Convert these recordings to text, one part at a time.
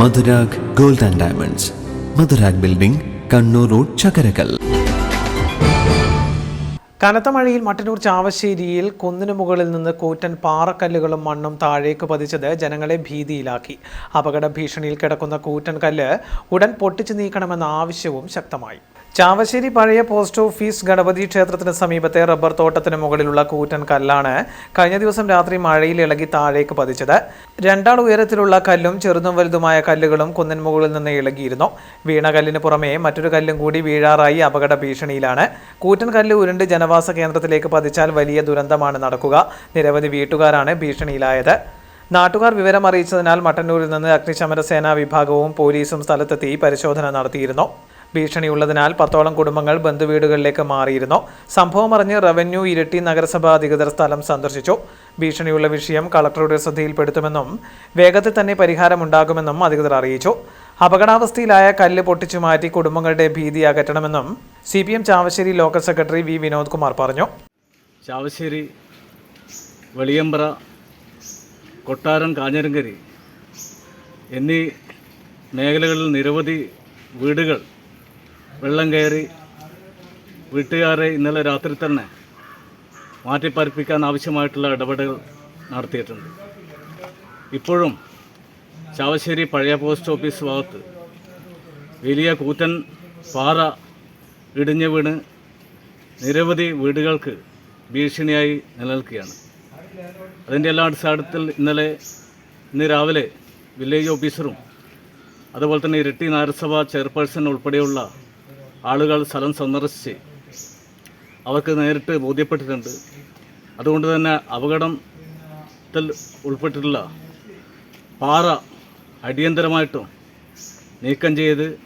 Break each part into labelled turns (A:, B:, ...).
A: Madhurag gold and diamonds. Madhurag building Kannur road Chakkarakkal.
B: കനത്ത മഴയിൽ മട്ടന്നൂർ ചാവശ്ശേരിയിൽ കുന്നിനു മുകളിൽ നിന്ന് കൂറ്റൻ പാറക്കല്ലുകളും മണ്ണും താഴേക്ക് പതിച്ചത് ജനങ്ങളെ ഭീതിയിലാക്കി. അപകട ഭീഷണിയിൽ കിടക്കുന്ന കൂറ്റൻ കല്ല് ഉടൻ പൊട്ടിച്ചു നീക്കണമെന്ന ആവശ്യവും ശക്തമായി. ചാവശ്ശേരി പഴയ പോസ്റ്റ് ഓഫീസ് ഗണപതി ക്ഷേത്രത്തിന് സമീപത്തെ റബ്ബർ തോട്ടത്തിന് മുകളിലുള്ള കൂറ്റൻ കല്ലാണ് കഴിഞ്ഞ ദിവസം രാത്രി മഴയിൽ ഇളകി താഴേക്ക് പതിച്ചത്. രണ്ടാൾ ഉയരത്തിലുള്ള കല്ലും ചെറുതും വലുതുമായ കല്ലുകളും കുന്നിൻ മുകളിൽ നിന്ന് ഇളകിയിരുന്നു. വീണ കല്ലിന് പുറമെ മറ്റൊരു കല്ലും കൂടി വീഴാറായി അപകട ഭീഷണിയിലാണ്. കൂറ്റൻ കല്ല് ഉരുണ്ട് ജനവാസ കേന്ദ്രത്തിലേക്ക് പതിച്ചാൽ വലിയ ദുരന്തമാണ് നടക്കുക. നിരവധി വീട്ടുകാരാണ് ഭീഷണിയിലായത്. നാട്ടുകാർ വിവരം അറിയിച്ചതിനാൽ മട്ടന്നൂരിൽ നിന്ന് അഗ്നിശമന സേനാ വിഭാഗവും പോലീസും സ്ഥലത്തെത്തി പരിശോധന നടത്തിയിരുന്നു. ഭീഷണിയുള്ളതിനാൽ പത്തോളം കുടുംബങ്ങൾ ബന്ധുവീടുകളിലേക്ക് മാറിയിരുന്നു. സംഭവം അറിഞ്ഞ് റവന്യൂ ഇരട്ടി നഗരസഭാ അധികൃതർ സ്ഥലം സന്ദർശിച്ചു. ഭീഷണിയുള്ള വിഷയം കളക്ടറുടെ ശ്രദ്ധയിൽപ്പെടുത്തുമെന്നും വേഗത്തിൽ തന്നെ പരിഹാരമുണ്ടാകുമെന്നും അധികൃതർ അറിയിച്ചു. അപകടാവസ്ഥയിലായ കല്ല് പൊട്ടിച്ചു മാറ്റി കുടുംബങ്ങളുടെ ഭീതി അകറ്റണമെന്നും C P M Chavassery local secretary V Vinod Kumar പറഞ്ഞു.
C: ചാവശ്ശേരി വെളിയമ്പ്ര കൊട്ടാരം കാഞ്ഞിരങ്കരി എന്നീ മേഖലകളിൽ നിരവധി വീടുകൾ വെള്ളം കയറി വീട്ടുകാരെ ഇന്നലെ രാത്രി തന്നെ മാറ്റിപ്പാർപ്പിക്കാൻ ആവശ്യമായിട്ടുള്ള ഇടപെടൽ നടത്തിയിട്ടുണ്ട്. ഇപ്പോഴും ചാവശ്ശേരി പഴയ പോസ്റ്റ് ഓഫീസ് ഭാഗത്ത് വലിയ കൂറ്റൻ പാറ ഇടിഞ്ഞു വീണ് നിരവധി വീടുകൾക്ക് ഭീഷണിയായി നിലനിൽക്കുകയാണ്. അതിന്റെ എല്ലാ അടിസ്ഥാനത്തിൽ ഇന്നലെ ഇന്ന് രാവിലെ വില്ലേജ് ഓഫീസറും അതുപോലെ തന്നെ ഇരട്ടി നഗരസഭ ചെയർപേഴ്സൺ ഉൾപ്പെടെയുള്ള ആളുകൾ സ്ഥലം സന്ദർശിച്ച് അവർക്ക് നേരിട്ട് ബോധ്യപ്പെട്ടിട്ടുണ്ട്. അതുകൊണ്ട് തന്നെ അപകടത്തിൽ ഉൾപ്പെട്ടിട്ടുള്ള പാറ അടിയന്തരമായിട്ടും നീക്കം ചെയ്ത്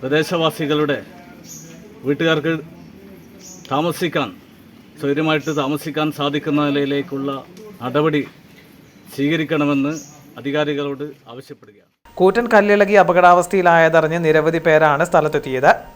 C: പ്രദേശവാസികളുടെ വീട്ടുകാർക്ക് താമസിക്കാൻ സ്വൈര്യമായിട്ട് താമസിക്കാൻ സാധിക്കുന്ന നിലയിലേക്കുള്ള നടപടി സ്വീകരിക്കണമെന്ന് അധികാരികളോട് ആവശ്യപ്പെടുകയാണ്.
B: കൂറ്റൻ കല്ലിളകി അപകടാവസ്ഥയിലായതറിഞ്ഞ് നിരവധി പേരാണ് സ്ഥലത്തെത്തിയത്.